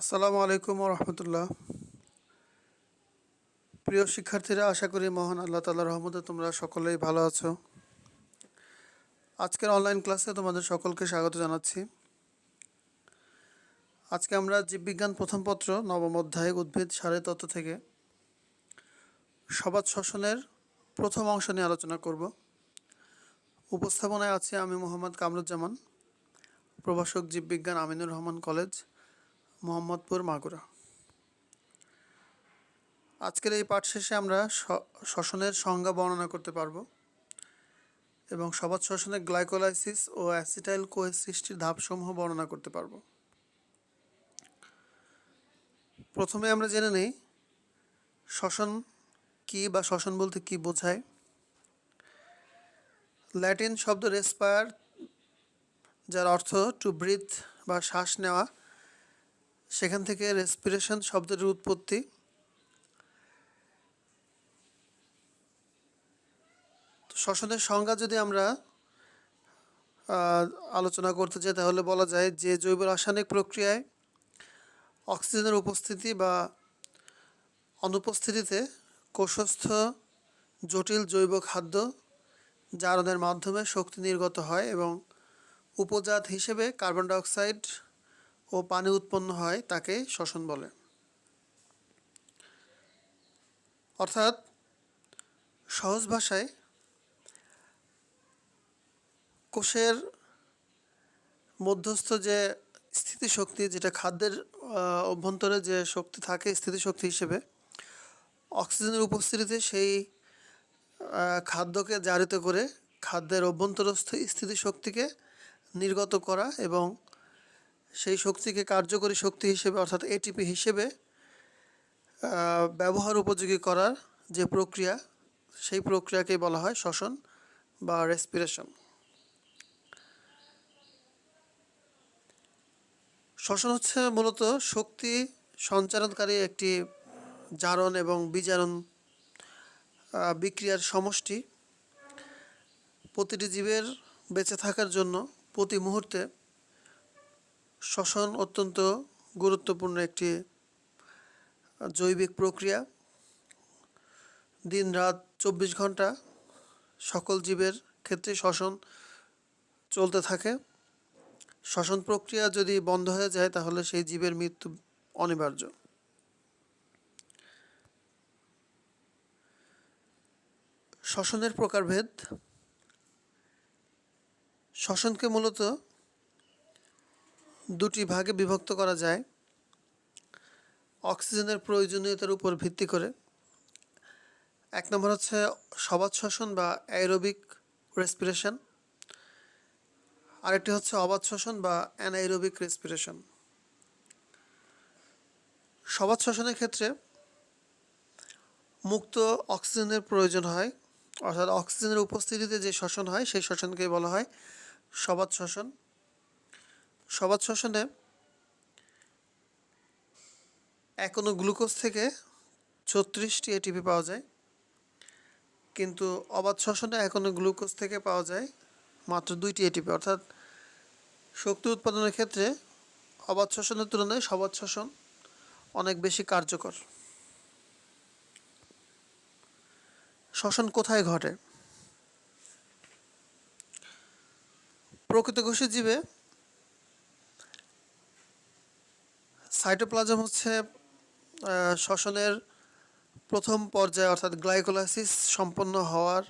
আসসালামু আলাইকুম রহমতুল্লাহ প্রিয় শিক্ষার্থীরা, আশা করি মহান আল্লাহ তাল্লাহ রহমতে তোমরা সকলেই ভালো আছো। আজকের অনলাইন ক্লাসে তোমাদের সকলকে স্বাগত জানাচ্ছি। আজকে আমরা জীববিজ্ঞান প্রথম পত্র, নবম অধ্যায়, উদ্ভিদ সারে তত্ত্ব থেকে সবাদ শ্বসনের প্রথম অংশ নিয়ে আলোচনা করব। উপস্থাপনায় আছে আমি মোহাম্মদ কামরুজ্জামান, প্রভাষক জীববিজ্ঞান আমিনুর রহমান কলেজ। মোহাম্মদপুর মাগুরা। আজকের এই পাঠ শেষে আমরা শ্বসনের সংজ্ঞা বর্ণনা করতে পারব এবং সবাদ শ্বসনে গ্লাইকোলাইসিস ও অ্যাসিটাইল কোয়ে সৃষ্টির ধাপসমূহ বর্ণনা করতে পারব। প্রথমে আমরা জেনে নেই শ্বসন কি বা শ্বসন বলতে কি বোঝায়। ল্যাটিন শব্দ রেসপায়ার যার অর্থ টু ব্রিথ বা শ্বাস নেওয়া সেখান থেকে রেসপিরেশন শব্দের উৎপত্তি। শ্বসনের সংজ্ঞা যদি আমরা আলোচনা করতে চাই, তাহলে বলা যায় যে জৈব রাসায়নিক প্রক্রিয়ায় অক্সিজেনের উপস্থিতি বা অনুপস্থিতিতে কোষস্থ জটিল জৈব খাদ্য জারণের মাধ্যমে শক্তি নির্গত হয় এবং উপজাত হিসেবে কার্বন ডাইঅক্সাইড ও পানি উৎপন্ন হয় তাকে শ্বসন বলে। অর্থাৎ সহজ ভাষায় কোষের মধ্যস্থ যে স্থিতিশক্তি, যেটা খাদ্যের অভ্যন্তরে যে শক্তি থাকে স্থিতিশক্তি হিসেবে, অক্সিজেনের উপস্থিতিতে সেই খাদ্যকে জারিত করে খাদ্যের অভ্যন্তরস্থ স্থিতিশক্তিকে নির্গত করা এবং সেই শক্তিকে কার্যকরী শক্তি হিসেবে, অর্থাৎ এটিপি হিসেবে ব্যবহার উপযোগী করার যে প্রক্রিয়া, সেই প্রক্রিয়াকে বলা হয় শ্বসন বা রেসপিরেশন শ্বসন হচ্ছে মূলত শক্তি সঞ্চারণকারী একটি জারণ এবং বিজারণ বিক্রিয়ার সমষ্টি। প্রতিটি জীবের বেঁচে থাকার জন্য প্রতি মুহূর্তে শ্বসন অত্যন্ত গুরুত্বপূর্ণ একটি জৈবিক প্রক্রিয়া। দিন রাত চব্বিশ ঘণ্টা সকল জীবের ক্ষেত্রে শ্বসন চলতে থাকে। শ্বসন প্রক্রিয়া যদি বন্ধ হয়ে যায়, তাহলে সেই জীবের মৃত্যু অনিবার্য। শ্বসনের প্রকারভেদ। শ্বসনকে মূলত দুটি ভাগে বিভক্ত করা যায়। অক্সিজেনের প্রয়োজনীয়তার উপর ভিত্তি করে। এক নম্বর হচ্ছে সবাদ শ্বসন বা অ্যারোবিক রেসপিরেশন আরেকটি হচ্ছে অবাধ শ্বসন বা অ্যানাইরোবিক রেসপিরেশন সবাদ শ্বসনের ক্ষেত্রে মুক্ত অক্সিজেনের প্রয়োজন হয়, অর্থাৎ অক্সিজেনের উপস্থিতিতে যে শ্বসন হয়, সেই শ্বসনকে বলা হয় সবাদ শ্বসন সবাদ শ্বসনে এখনও গ্লুকোজ থেকে ছত্রিশটি এটিপি পাওয়া যায়। কিন্তু অবাধ শ্বসনে এখনও গ্লুকোজ থেকে পাওয়া যায় মাত্র দুইটি এটিপি অর্থাৎ শক্তি উৎপাদনের ক্ষেত্রে অবাধ শ্বসনের তুলনায় সবাদ শ্বসন অনেক বেশি কার্যকর। শ্বসন কোথায় ঘটে? প্রকৃত কোষী জীবে সাইটোপ্লাজম হচ্ছে শ্বসনের প্রথম পর্যায়ে অর্থাৎ গ্লাইকোলাইসিস সম্পন্ন হওয়ার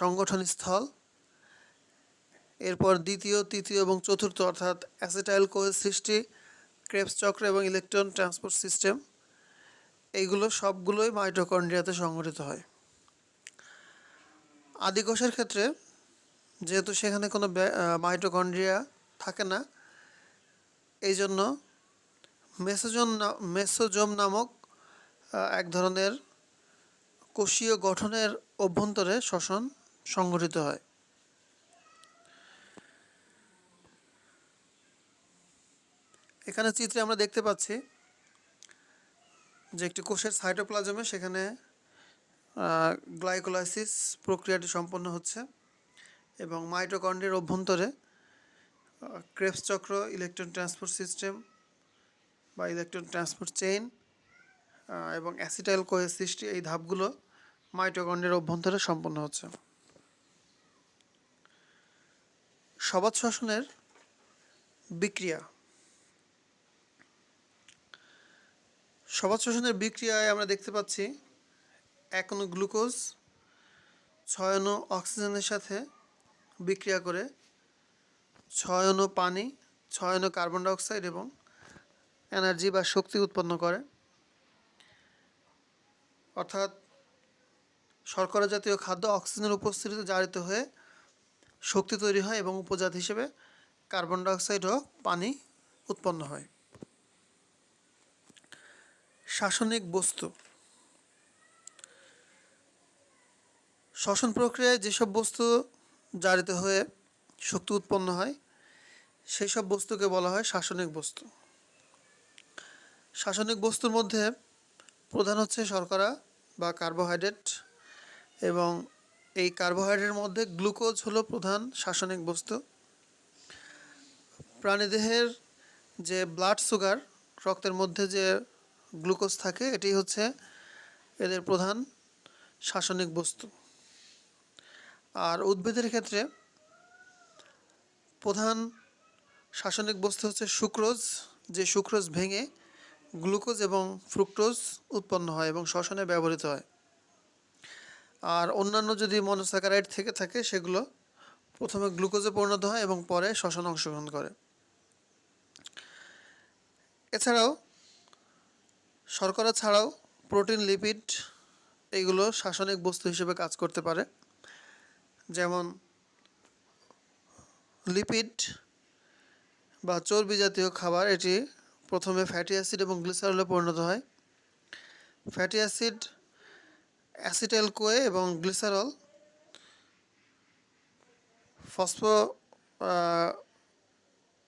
সংগঠন স্থল এরপর দ্বিতীয়, তৃতীয় এবং চতুর্থ অর্থাৎ অ্যাসিটাইল কোয়েল সৃষ্টি, ক্রেপস চক্র এবং ইলেকট্রন ট্রান্সপোর্ট সিস্টেম। এইগুলো সবগুলোই মাইটোকন্ড্রিয়াতে সংগঠিত হয়। আদিকোষের ক্ষেত্রে যেহেতু সেখানে কোনো মাইটোকন্ড্রিয়া থাকে না এই জন্য মেসোজোম মেসোজোম নামক এক ধরনের কোষীয় গঠনের অভ্যন্তরে শ্বসন সংঘটিত হয়। এখানে চিত্রে আমরা দেখতে পাচ্ছি যে একটি কোষের সাইটোপ্লাজমে সেখানে গ্লাইকোলাইসিস প্রক্রিয়াটি সম্পন্ন হচ্ছে এবং মাইটোকন্ড্রিয়ার অভ্যন্তরে ক্রেপস চক্র ইলেকট্রন ট্রান্সপোর্ট সিস্টেম বা ইলেকট্রন ট্রান্সপোর্ট চেইন এবং অ্যাসিটাইল কোয়ের সৃষ্টি এই ধাপগুলো মাইটোকন্ড্রিয়ার অভ্যন্তরে সম্পন্ন হচ্ছে। সবাত শ্বসনের বিক্রিয়া। সবাত শ্বসনের বিক্রিয়ায় আমরা দেখতে পাচ্ছি অণু গ্লুকোজ, ছয় অণু অক্সিজেনের সাথে বিক্রিয়া করে ছয় অণু পানি, ছয় অণু কার্বন ডাইঅক্সাইড এবং এনার্জি বা শক্তি উৎপন্ন করে। অর্থাৎ শর্করা জাতীয় খাদ্য অক্সিজেনের উপস্থিতিতে জারিত হয়ে শক্তি তৈরি হয় এবং উপজাত হিসেবে কার্বন ডাইঅক্সাইড ও পানি উৎপন্ন হয়। শাসনিক বস্তু। শ্বসন প্রক্রিয়ায় যেসব বস্তু জারিত হয়ে শক্তি উৎপন্ন হয় সেই সব বস্তুকে বলা হয় শাসনিক বস্তু। শাসনিক বস্তুর মধ্যে প্রধান হচ্ছে শর্করা বা কার্বোহাইড্রেট এবং এই কার্বোহাইড্রেটের মধ্যে গ্লুকোজ হলো প্রধান শাসনিক বস্তু। প্রাণীদেহের যে ব্লাড সুগার, রক্তের মধ্যে যে গ্লুকোজ থাকে, এটি হচ্ছে এদের প্রধান শাসনিক বস্তু। আর উদ্ভিদের ক্ষেত্রে প্রধান শাসনিক বস্তু হচ্ছে সুক্রোজ। যে সুক্রোজ ভেঙে গ্লুকোজ এবং ফ্রুক্টোজ উৎপন্ন হয় এবং শ্বসনে ব্যবহৃত হয়। আর অন্যান্য যদি মনোস্যাকারাইড থেকে থাকে, সেগুলো প্রথমে গ্লুকোজে পরিণত হয় এবং পরে শ্বসন অংশগ্রহণ করে। এছাড়াও শর্করা ছাড়াও প্রোটিন, লিপিড এইগুলো শাসনিক বস্তু হিসেবে কাজ করতে পারে। যেমন লিপিড বা চর্বি জাতীয় খাবার, এটি প্রথমে ফ্যাটি অ্যাসিড এবং গ্লিসারলে পরিণত হয়। ফ্যাটি অ্যাসিড অ্যাসিটাইল কোয়ে এবং গ্লিসারল ফসফো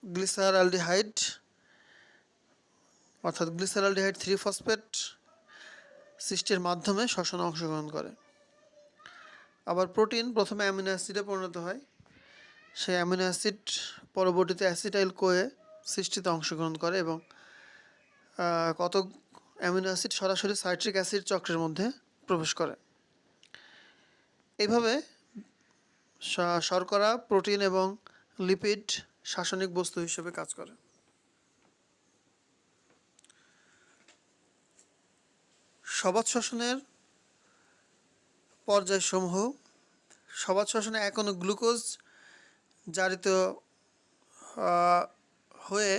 গ্লিসারালডিহাইড অর্থাৎ গ্লিসারালডিহাইড থ্রি ফসফেট সৃষ্টির মাধ্যমে শ্বসনে অংশগ্রহণ করে। আবার প্রোটিন প্রথমে অ্যামিনো অ্যাসিডে পরিণত হয়। সেই অ্যামিনো অ্যাসিড পরবর্তীতে অ্যাসিটাইল কোয়ে সৃষ্টিতে অংশগ্রহণ করে এবং কত অ্যামিনো অ্যাসিড সরাসরি সাইট্রিক অ্যাসিড চক্রের মধ্যে প্রবেশ করে। এইভাবে শর্করা, প্রোটিন এবং লিপিড শাসনিক বস্তু হিসেবে কাজ করে। সবাত শ্বসনের পর্যায়সমূহ, সবাত শ্বসনে এখনও গ্লুকোজ জারিত হয়ে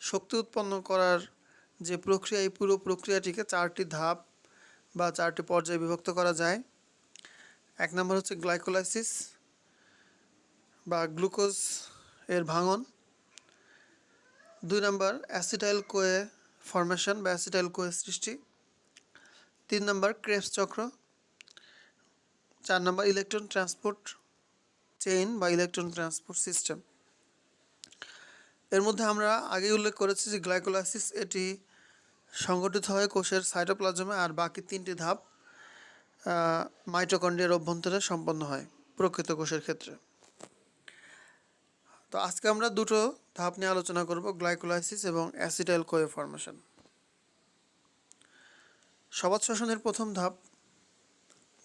শক্তি উৎপন্ন করার যে প্রক্রিয়া, এই পুরো প্রক্রিয়াটিকে চারটি ধাপ বা চারটি পর্যায়ে বিভক্ত করা যায়। এক নম্বর হচ্ছে গ্লাইকোলাইসিস বা গ্লুকোজ এর ভাঙন। দুই নম্বর অ্যাসিটাইল কোয়ে ফরমেশন বা অ্যাসিটাইল কোয়ে সৃষ্টি। তিন নম্বর ক্রেবস চক্র। চার নম্বর ইলেকট্রন ট্রান্সপোর্ট চেইন বা ইলেকট্রন ট্রান্সপোর্ট সিস্টেম। এর মধ্যে আমরা আগে উল্লেখ করেছি যে গ্লাইকোলাইসিস এটি সংগঠিত হয় কোষের সাইটোপ্লাজমে আর বাকি তিনটি ধাপ মাইটোকন্ড্রিয়ার অভ্যন্তরে সম্পন্ন হয় প্রকৃত কোষের ক্ষেত্রে। তো আজকে আমরা দুটো ধাপ নিয়ে আলোচনা করব, গ্লাইকোলাইসিস এবং অ্যাসিটাইল কোয়ে ফরমেশন সবাত শ্বসনের প্রথম ধাপ,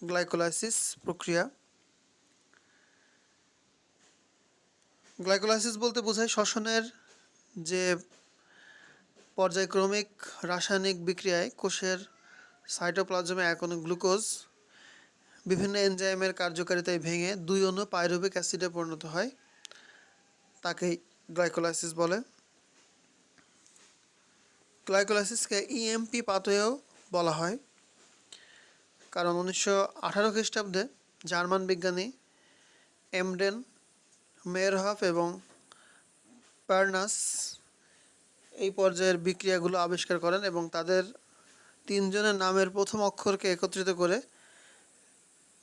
গ্লাইকোলাইসিস প্রক্রিয়া। গ্লাইকোলাইসিস বলতে বোঝায় শ্বসনের যে পর্যায়ক্রমিক রাসায়নিক বিক্রিয়ায় কোষের সাইটোপ্লাজমে অণু গ্লুকোজ বিভিন্ন এনজাইমের কার্যকারিতায় ভেঙে দুই অণু পাইরুবিক অ্যাসিডে পরিণত হয় তাকেই গ্লাইকোলাইসিস বলে। গ্লাইকোলাইসিসকে ইএমপি পাথওয়েও বলা হয়। কারণ উনিশশো আঠারো খ্রিস্টাব্দে জার্মান বিজ্ঞানী এমডেন মেয়রহফ এবং পার্নাস এই পর্যায়ের বিক্রিয়াগুলো আবিষ্কার করেন এবং তাদের তিনজনের নামের প্রথম অক্ষরকে একত্রিত করে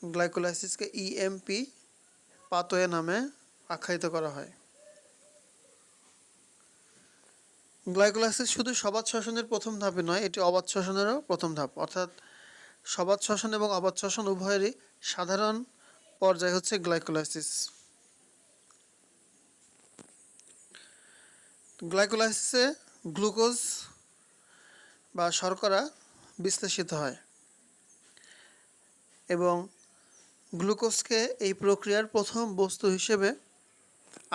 গ্লাইকোলাইসিসকে ইএমপি পাতোয়ে নামে আখ্যায়িত করা হয়। গ্লাইকোলাইসিস শুধু সবাত শ্বসনের প্রথম ধাপে নয়, এটি অবাত শ্বসনেরও প্রথম ধাপ। অর্থাৎ সবাত শ্বসন এবং অবাত শ্বসন উভয়েরই সাধারণ পর্যায় হচ্ছে গ্লাইকোলাইসিস। গ্লাইকোলাইসিসে গ্লুকোজ বা শর্করা বিশ্লেষিত হয় এবং গ্লুকোজকে এই প্রক্রিয়ার প্রথম বস্তু হিসেবে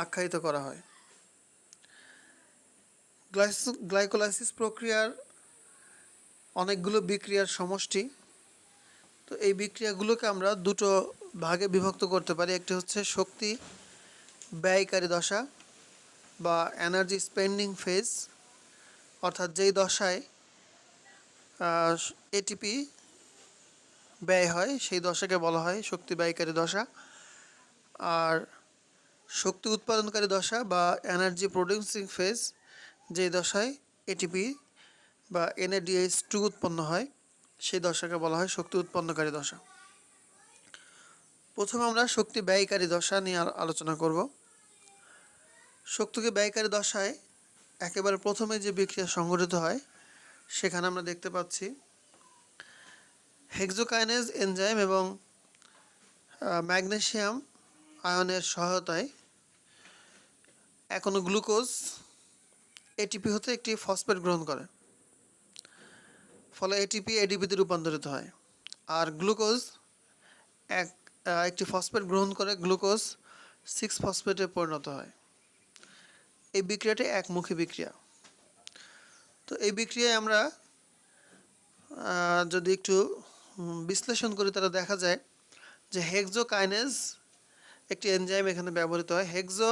আখ্যায়িত করা হয়। গ্লাইকোলাইসিস প্রক্রিয়ার অনেকগুলো বিক্রিয়ার সমষ্টি। তো এই বিক্রিয়াগুলোকে আমরা দুটো ভাগে বিভক্ত করতে পারি। একটি হচ্ছে শক্তি ব্যয়কারী দশা বা এনার্জি স্পেন্ডিং ফেজ অর্থাৎ যেই দশায় এটিপি ব্যয় হয়, সেই দশাকে বলা হয় শক্তি ব্যয়কারী দশা। আর শক্তি উৎপাদনকারী দশা বা এনার্জি প্রডিউসিং ফেজ যে দশায় এটিপি বা এনএডিএইচ টু উৎপন্ন হয়, সেই দশাকে বলা হয় শক্তি উৎপন্নকারী দশা। প্রথমে আমরা শক্তি ব্যয়কারী দশা নিয়ে আলো- আলোচনা করব। শক্তিকে ব্যয়কারী দশায় একেবারে প্রথমে যে বিক্রিয়া সংঘটিত হয়, সেখানে আমরা দেখতে পাচ্ছি হেক্সোকাইনেজ এনজাইম এবং ম্যাগনেসিয়াম আয়নের সহায়তায় এখনও গ্লুকোজ এটিপি হতে একটি ফসফেট গ্রহণ করে। ফলে এটিপি এডিপিতে রূপান্তরিত হয়। আর গ্লুকোজ এক একটি ফসফেট গ্রহণ করে গ্লুকোজ সিক্স ফসফেটে পরিণত হয়। এই বিক্রিয়াটি একমুখী বিক্রিয়া। তো এই বিক্রিয়ায় আমরা যদি একটু বিশ্লেষণ করি তাহলে দেখা যায় যে হেক্সোকাইনেজ একটি এনজাইম এখানে ব্যবহৃত হয়। হেক্সো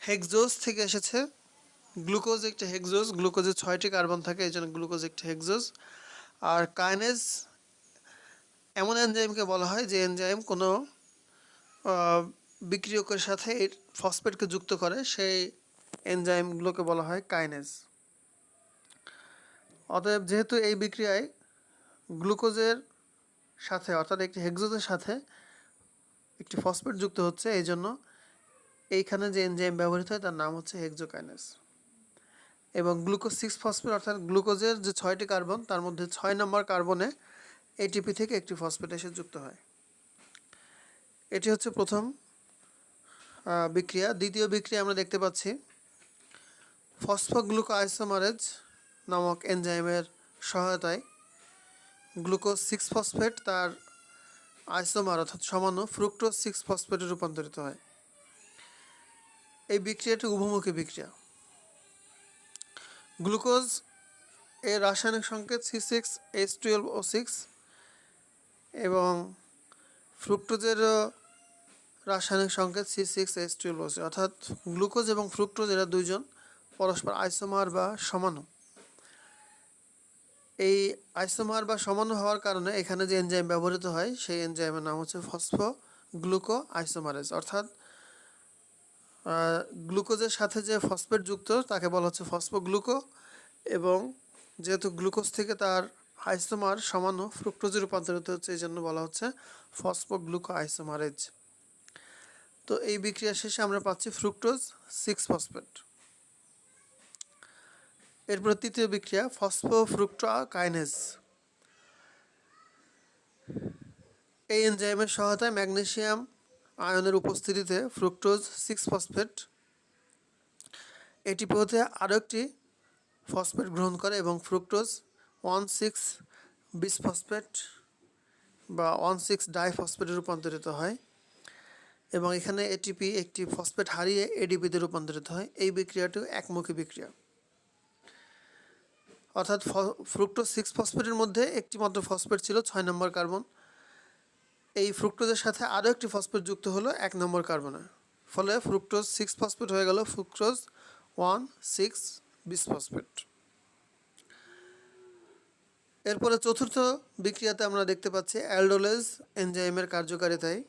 হেক্সোজ থেকে এসেছে গ্লুকোজ একটি হেক্সোজ গ্লুকোজে ছয়টি কার্বন থাকে, এই জন্য গ্লুকোজ একটি হেক্সোজ আর কাইনেজ এমন এনজাইমকে বলা হয় যে এনজাইম কোনো বিক্রিয়কের সাথে এই ফসফেটকে যুক্ত করে সেই এনজাইমগুলোকে বলা হয় কাইনেজ। অতএব যেহেতু এই বিক্রিয়ায় গ্লুকোজের সাথে, অর্থাৎ একটি হেক্সোজের সাথে একটি ফসফেট যুক্ত হচ্ছে, এই জন্য এইখানে যে এনজাইম ব্যবহৃত হয় তার নাম হচ্ছে হেক্সোকাইনেস এবং গ্লুকোজ সিক্স ফসফেট, অর্থাৎ গ্লুকোজের যে ছয়টি কার্বন, তার মধ্যে ছয় নম্বর কার্বনে এটিপি থেকে একটি ফসফেট এসে যুক্ত হয়। এটি হচ্ছে প্রথম বিক্রিয়া। দ্বিতীয় বিক্রিয়া আমরা দেখতে পাচ্ছি ফসফোগ্লুকো আইসোমারেজ নামক এনজাইমের সহায়তায় গ্লুকোজ সিক্স ফসফেট তার আইসোমার অর্থাৎ সমান্য ফ্রুক্টোজ সিক্স ফসফেটে রূপান্তরিত হয়। এই বিক্রিয়াটি উভমুখী বিক্রিয়া। গ্লুকোজ এর রাসায়নিক সংকেত C six, H twelve O six এবং ফ্রুক্টোজেরও রাসায়নিক সংকেত সি সিক্স এইচ টুয়েলভ অর্থাৎ গ্লুকোজ এবং ফ্রুক্টোজ এরা দুইজন, পরস্পর আইসোমার বা সমাণু এই আইসোমার বা সমাণু হওয়ার কারণে এখানে যে এনজাইম ব্যবহৃত হয়, সেই এনজাইমের নাম হচ্ছে ফসফো গ্লুকো আইসোমারেজ অর্থাৎ গ্লুকোজের সাথে যে ফসফেট যুক্ত, তাকে বলা হচ্ছে ফসফোগ্লুকো, এবং যেহেতু গ্লুকোজ থেকে তার আইসোমার সমানু ফ্রুক্টোজে রূপান্তরিত হচ্ছে, এই জন্য বলা হচ্ছে ফসফোগ্লুকো আইসোমারেজ তো এই বিক্রিয়া শেষে আমরা পাচ্ছি ফ্রুক্টোজ সিক্স ফসফেট এরপর তৃতীয় বিক্রিয়া ফসফোফ্রুক্টো কাইনেজ এই এনজাইমের সহায়তায় ম্যাগনেসিয়াম আয়নের উপস্থিতিতে ফ্রুক্টোজ সিক্স ফসফেট এটি হতে আরও একটি ফসফেট গ্রহণ করে এবং ফ্রুক্টোজ ওয়ান সিক্স বিসফসফেট বা ওয়ান সিক্স ডাইফসফেটে রূপান্তরিত হয়। এবং এখানে এটিপি একটি ফসফেট হারিয়ে এডিপিতে রূপান্তরিত হয়। এই বিক্রিয়াটিও একমুখী বিক্রিয়া। অর্থাৎ ফ্রুক্টোজ সিক্স ফসফেটের মধ্যে একটি মাত্র ফসফেট ছিল, ছয় নম্বর কার্বন এই ফ্রুক্টোজের সাথে আরও একটি ফসফেট যুক্ত হলো, এক নম্বর কার্বনে ফলে ফ্রুক্টোজ সিক্স ফসফেট হয়ে গেল fructose one six bis phosphate এরপরে চতুর্থ বিক্রিয়াতে আমরা দেখতে পাচ্ছি অ্যালডোলেজ এনজাইমের কার্যকারিতায়।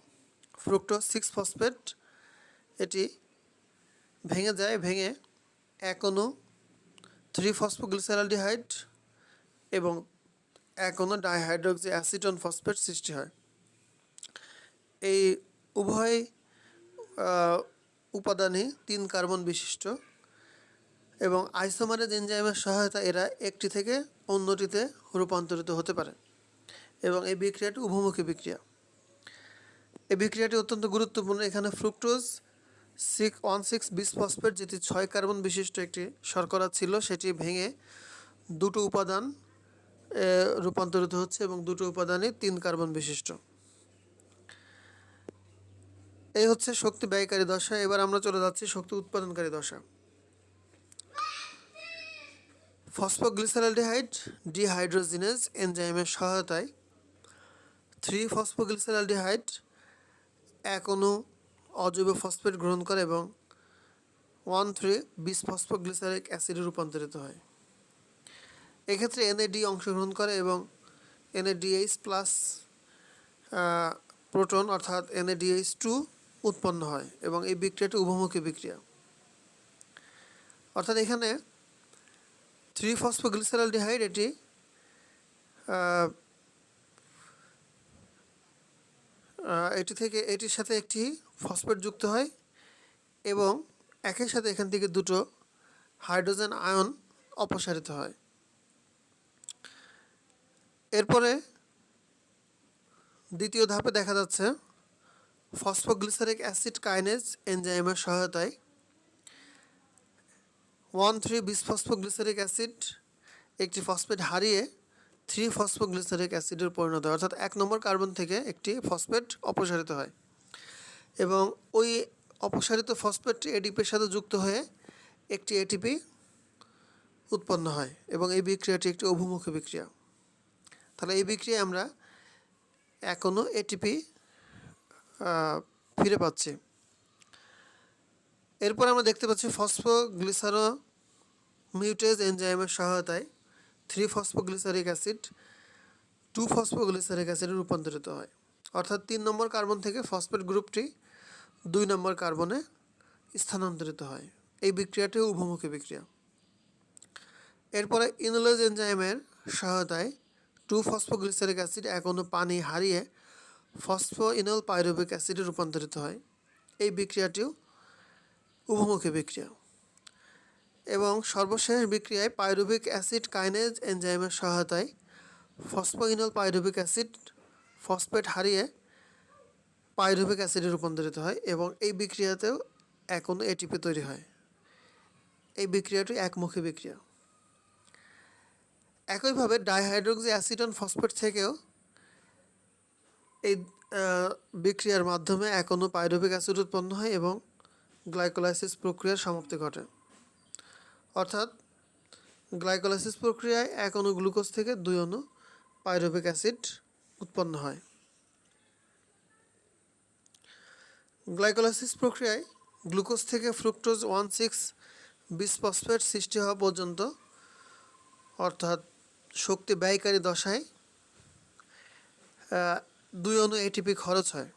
ফ্রুক্টোজ সিক্স ফসফেট এটি ভেঙে যায়, ভেঙে এক অণু থ্রি ফসফোগ্লিসারালডিহাইড এবং এক অণু ডাইহাইড্রোক্সি অ্যাসিটন ফসফেট সৃষ্টি হয়। এই উভয় উপাদানই তিন কার্বন বিশিষ্ট এবং আইসোমারেজ এনজাইমের সহায়তা এরা একটি থেকে অন্যটিতে রূপান্তরিত হতে পারে এবং এই বিক্রিয়াটি উভমুখী বিক্রিয়া। এই বিক্রিয়াটি অত্যন্ত গুরুত্বপূর্ণ। এখানে fructose six one six bis phosphate, যেটি ছয় কার্বন বিশিষ্ট একটি শর্করা ছিল, সেটি ভেঙে দুটো উপাদান রূপান্তরিত হচ্ছে এবং দুটো উপাদানই তিন কার্বন বিশিষ্ট। এই হচ্ছে শক্তি ব্যয়কারী দশা। এবার আমরা চলে যাচ্ছি শক্তি উৎপাদনকারী দশা। ফসফোগ্লিসারালডিহাইড ডিহাইড্রোজিনেজ, এনজাইমের সহায়তায়। থ্রি ফসফোগ্লিসারালডিহাইড অণু অজৈব ফসফেট গ্রহণ করে এবং ওয়ান থ্রি বিশ ফসফোগ্লিসারিক অ্যাসিডে রূপান্তরিত হয়। এক্ষেত্রে এনএডি অংশগ্রহণ করে এবং এনএডিএইচ প্লাস প্রোটন অর্থাৎ এনএডিএইচ টু উৎপন্ন হয় এবং এই বিক্রিয়াটি উভমুখী বিক্রিয়া। অর্থাৎ এখানে থ্রি ফসফোগ্লিসারালডিহাইড এটি এটি থেকে, এটির সাথে একটি ফসফেট যুক্ত হয় এবং একই সাথে এখান থেকে দুটো হাইড্রোজেন আয়ন অপসারিত হয়। এরপরে দ্বিতীয় ধাপে দেখা যাচ্ছে ফসফোগ্লিসারিক অ্যাসিড কাইনেজ এনজাইমের সহায়তায় ওয়ান থ্রি বিসফসফোগ্লিসারিক অ্যাসিড একটি ফসফেট হারিয়ে থ্রি ফসফোগ্লিসারিক অ্যাসিডের পরিণত হয়, অর্থাৎ এক নম্বর কার্বন থেকে একটি ফসফেট অপসারিত হয়। এবং ওই অপসারিত ফসফেটটি এডিপির সাথে যুক্ত হয়ে একটি এটিপি উৎপন্ন হয় এবং এই বিক্রিয়াটি একটি অভিমুখী বিক্রিয়া। তাহলে এই বিক্রিয়ায় আমরা এখনও এটিপি ফিরে পাচ্ছি। এরপর আমরা দেখতে পাচ্ছি ফসফোগ্লিসারো মিউটেজ এনজাইমের সহায়তায় three phosphoglyceric acid two phosphoglyceric অ্যাসিডে রূপান্তরিত হয়। অর্থাৎ তিন নম্বর কার্বন থেকে ফসফেট গ্রুপটি দুই নম্বর কার্বনে স্থানান্তরিত হয়। এই বিক্রিয়াটি উভমুখী বিক্রিয়া। এরপরে ইনোলেজ এনজাইমের সহায়তায় টু ফসফোগ্লিসারিক অ্যাসিড এক পানি হারিয়ে ফসফোইনল পাইরুবিক অ্যাসিডে রূপান্তরিত হয়। এই বিক্রিয়াটিও উভমুখী বিক্রিয়া। এবং সর্বশেষ বিক্রিয়ায় পাইরুবিক অ্যাসিড কাইনেজ এনজাইমের সহায়তায় ফসফোইনল পাইরুবিক অ্যাসিড ফসফেট হারিয়ে পাইরুবিক অ্যাসিডে রূপান্তরিত হয় এবং এই বিক্রিয়াতেও এখনও এটিপি তৈরি হয়। এই বিক্রিয়াটি একমুখী বিক্রিয়া। একইভাবে ডাইহাইড্রোক্সি অ্যাসিডন ফসফেট থেকেও এই বিক্রিয়ার মাধ্যমে এখনও পাইরুবিক অ্যাসিড উৎপন্ন হয় এবং গ্লাইকোলাইসিস প্রক্রিয়ার সমাপ্তি ঘটে। অর্থাৎ গ্লাইকোলাইসিস প্রক্রিয়ায় এক অণু গ্লুকোজ থেকে দুই অণু পাইরুবিক অ্যাসিড উৎপন্ন হয়। গ্লাইকোলাইসিস প্রক্রিয়ায় গ্লুকোজ থেকে ফ্রুক্টোজ ওয়ান সিক্স বিসফসফেট সৃষ্টি হওয়া পর্যন্ত, অর্থাৎ শক্তি ব্যয়কারী দশায় দুই অণু এটিপি খরচ হয়।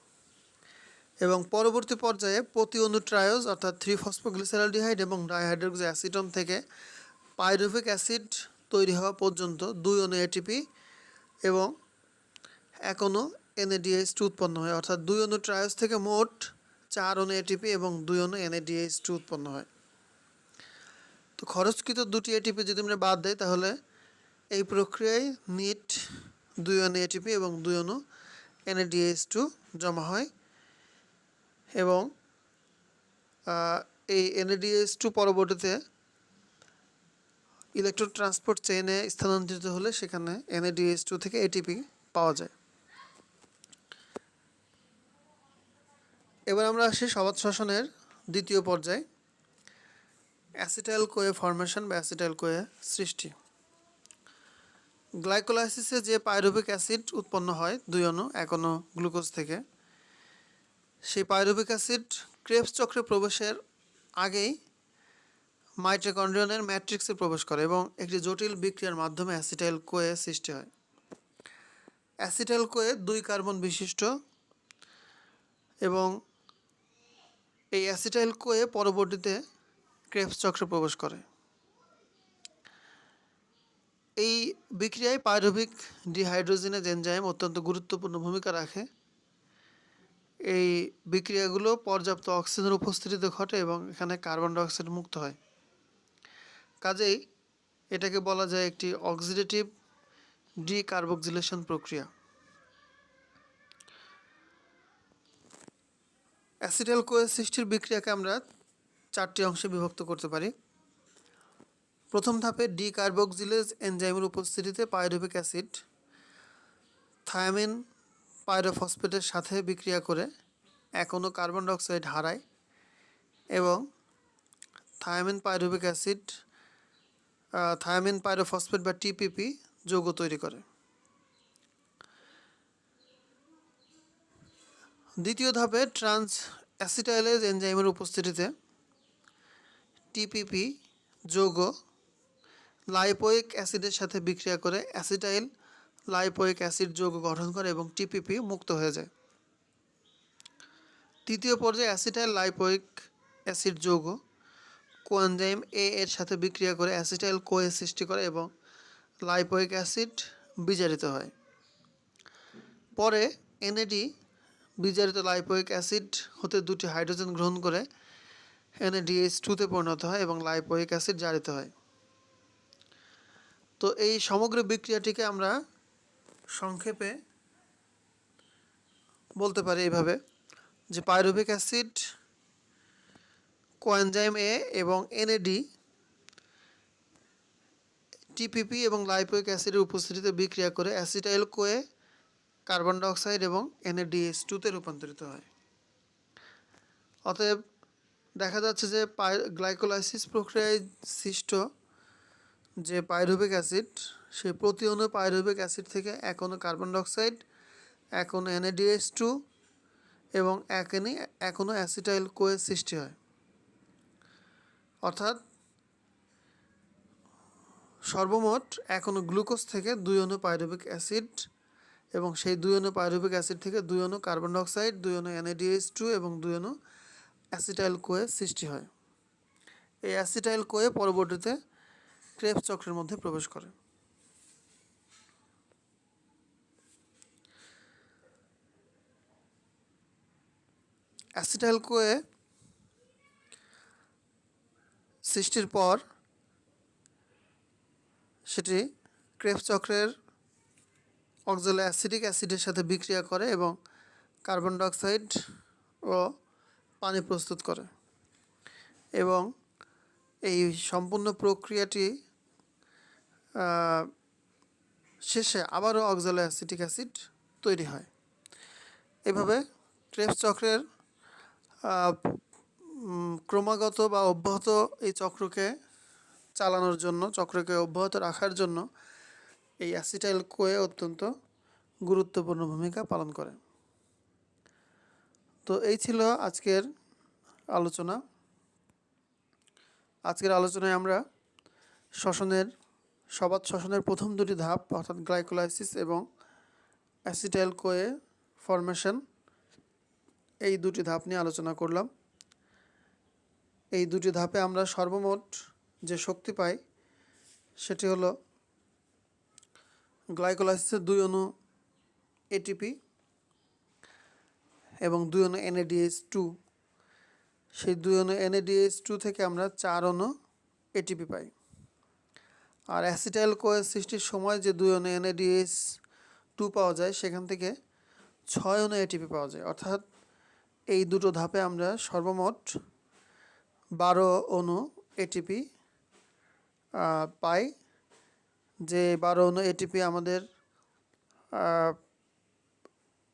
এবং পরবর্তী পর্যায়ে প্রতি অণু ট্রায়োজ অর্থাৎ থ্রি ফসফোগ্লিসারালডিহাইড এবং ডাইহাইড্রোক্সি অ্যাসিটন থেকে পাইরুভিক অ্যাসিড তৈরি হওয়া পর্যন্ত দুই অণু এটিপি এবং এক অণু এনএডিএইচ টু উৎপন্ন হয়। অর্থাৎ দুই অণু ট্রায়োজ থেকে মোট চার অণু এটিপি এবং দুই অণু এনএডিএইচ টু উৎপন্ন হয়। তো খরচকৃত দুটি এটিপি যদি আমরা বাদ দেয় তাহলে এই প্রক্রিয়ায় নিট দুই অণু এটিপি এবং দুই অণু এনএডিএইচ টু জমা হয়। এবং এই এনএডিএস টু পরবর্তীতে ইলেকট্রন ট্রান্সপোর্ট চেইনে স্থানান্তরিত হলে সেখানে এনএডিএস টু থেকে এটিপি পাওয়া যায়। এবার আমরা আসি সবাদ শ্বসনের দ্বিতীয় পর্যায়ে। অ্যাসিটাইল কোয়ে ফরমেশন বা অ্যাসিটাইল কোয়ে সৃষ্টি গ্লাইকোলাইসিসে যে পাইরুবিক অ্যাসিড উৎপন্ন হয় দুই অণু, এক অণু গ্লুকোজ থেকে সেই পাইরুবিক অ্যাসিড ক্রেবস চক্রে প্রবেশের আগেই মাইটোকন্ড্রিয়নের ম্যাট্রিক্সে প্রবেশ করে এবং একটি জটিল বিক্রিয়ার মাধ্যমে অ্যাসিটাইল কোয়ে সৃষ্টি হয়। অ্যাসিটাইল কোয়ে দুই কার্বন বিশিষ্ট এবং এই অ্যাসিটাইল কোয়ে পরবর্তীতে ক্রেবস চক্রে প্রবেশ করে। এই বিক্রিয়ায় পাইরুবিক ডিহাইড্রোজেনেজ এনজাইম অত্যন্ত গুরুত্বপূর্ণ ভূমিকা রাখে। এই বিক্রিয়াগুলো পর্যাপ্ত অক্সিজেনের উপস্থিতিতে ঘটে এবং এখানে কার্বন ডাইঅক্সাইড মুক্ত হয়। কাজেই এটাকে বলা যায় একটি অক্সিডেটিভ ডিকার্বক্সিলেশন প্রক্রিয়া। অ্যাসিটাইল কোয়ে সৃষ্টির বিক্রিয়াকে আমরা চারটি অংশে বিভক্ত করতে পারি। প্রথম ধাপে ডি কার্বক্সিলেজ এনজাইমের উপস্থিতিতে পাইরুভিক অ্যাসিড, থায়ামিন পাইরোফসফেটের সাথে বিক্রিয়া করে এখনও কার্বন ডাইঅক্সাইড হারায় এবং thiamine pyruvic acid thiamine pyrophosphate বা টিপিপি যৌগ তৈরি করে। দ্বিতীয় ধাপে ট্রান্স অ্যাসিটাইলেজ এনজাইমের উপস্থিতিতে টিপিপি যৌগ লাইপোইক অ্যাসিডের সাথে বিক্রিয়া করে অ্যাসিটাইল লাইপোইক অ্যাসিড যৌগ গঠন করে এবং টিপিপি মুক্ত হয়ে যায়। তৃতীয় পর্যায়ে অ্যাসিটাইল লাইপোইক অ্যাসিড যৌগ কোএনজাইম এ এর সাথে বিক্রিয়া করে অ্যাসিটাইল কোয়ে সৃষ্টি করে এবং লাইপোইক অ্যাসিড বিজারিত হয়। পরে এনএডি বিজারিত লাইপোইক অ্যাসিড হতে দুটি হাইড্রোজেন গ্রহণ করে এনএডিএইচ টুতে পরিণত হয় এবং লাইপোইক অ্যাসিড জারিত হয়। তো এই সমগ্র বিক্রিয়াটিকে আমরা সংক্ষেপে বলতে পারি এইভাবে যে পাইরুভিক অ্যাসিড, কোয়েনজাইম এ এবং এনএডি টিপিপি এবং লাইপোইক অ্যাসিডের উপস্থিতিতে বিক্রিয়া করে অ্যাসিটাইল কোয়ে কার্বন ডাইঅক্সাইড এবং এনএডিএস টুতে রূপান্তরিত হয়। অতএব দেখা যাচ্ছে যে পাই গ্লাইকোলাইসিস প্রক্রিয়ায় সৃষ্ট যে পাইরুভিক অ্যাসিড সেই প্রতি অণু পাইরুভিক অ্যাসিড থেকে এক অণু কার্বন ডাইঅক্সাইড, এক অণু এনএডিএস টু এবং এক এনে এক অণু অ্যাসিটাইল কোয়ের সৃষ্টি হয়। অর্থাৎ সর্বমোট এক অণু গ্লুকোজ থেকে দুই অণু পাইরুভিক অ্যাসিড এবং সেই দুই অণু পাইরুভিক অ্যাসিড থেকে দুই অণু কার্বন ডাইঅক্সাইড, দুই অণু এনএডিএস টু এবং দুই অণু অ্যাসিটাইল কোয়ে সৃষ্টি হয়। এই অ্যাসিটাইল কোয়ে পরবর্তীতে ক্রেবস চক্রের মধ্যে প্রবেশ করে। অ্যাসিটাইল কোয়ে সৃষ্টির পর সেটি ক্রেবস চক্রের অক্সালো অ্যাসিডিক অ্যাসিডের সাথে বিক্রিয়া করে এবং কার্বন ডাইঅক্সাইড ও পানি প্রস্তুত করে এবং এই সম্পূর্ণ প্রক্রিয়াটি শেষে আবারও অক্সালো অ্যাসিটিক অ্যাসিড তৈরি হয়। এভাবে ক্রেবস চক্রের ক্রমাগত বা অব্যাহত এই চক্রকে চালানোর জন্য, চক্রকে অব্যাহত রাখার জন্য এই অ্যাসিটাইল কোয়ে অত্যন্ত গুরুত্বপূর্ণ ভূমিকা পালন করে। তো এই ছিল আজকের আলোচনা। আজকের আলোচনায় আমরা শ্বসনের, সবাত শ্বসনের প্রথম দুটি ধাপ, অর্থাৎ গ্লাইকোলাইসিস এবং অ্যাসিটাইল কোয়ে ফরমেশন এই দুটি ধাপ নিয়ে আলোচনা করলাম। এই দুটি ধাপে আমরা সর্বমোট যে শক্তি পাই, সেটি হলো গ্লাইকোলাইসিসের দুই অণু এটিপি এবং দুই অণু এনএডিএস টু। সেই দুই অণু এনএডিএস টু থেকে আমরা চার অণু এটিপি পাই। আর অ্যাসিটাইল কোয়ের সৃষ্টির সময় যে দুই অণু এনএডিএস টু পাওয়া যায়, সেখান থেকে ছয় অণু এটিপি পাওয়া যায়। অর্থাৎ এই দুটো ধাপে আমরা সর্বমোট বারো অণু এটিপি পাই। যে বারো অণু এটিপি আমাদের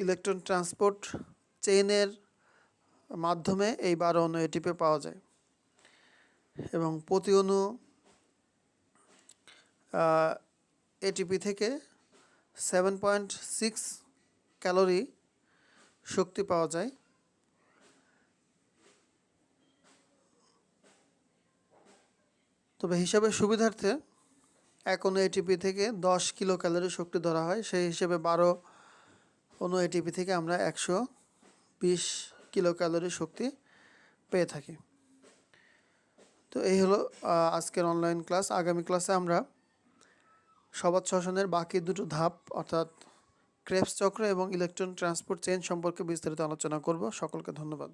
ইলেকট্রন ট্রান্সপোর্ট চেইনের মাধ্যমে এই বারো অণু এটিপি পাওয়া যায়। এবং প্রতি অণু এটিপি থেকে সেভেন পয়েন্ট সিক্স ক্যালোরি শক্তি পাওয়া যায়। তবে হিসাবে সুবিধার্থে এক এটিপি থেকে দশ কিলো ক্যালোরি শক্তি ধরা হয়। সেই হিসেবে বারো অণু এটিপি থেকে আমরা একশো বিশ কিলো ক্যালোরি শক্তি পেয়ে থাকি। তো এই হলো আজকের অনলাইন ক্লাস আগামী ক্লাসে আমরা সবাদ শ্বসনের বাকি দুটো ধাপ, অর্থাৎ ক্রেবস চক্র এবং ইলেকট্রন ট্রান্সপোর্ট চেইন সম্পর্কে বিস্তারিত আলোচনা করব। সকলকে ধন্যবাদ।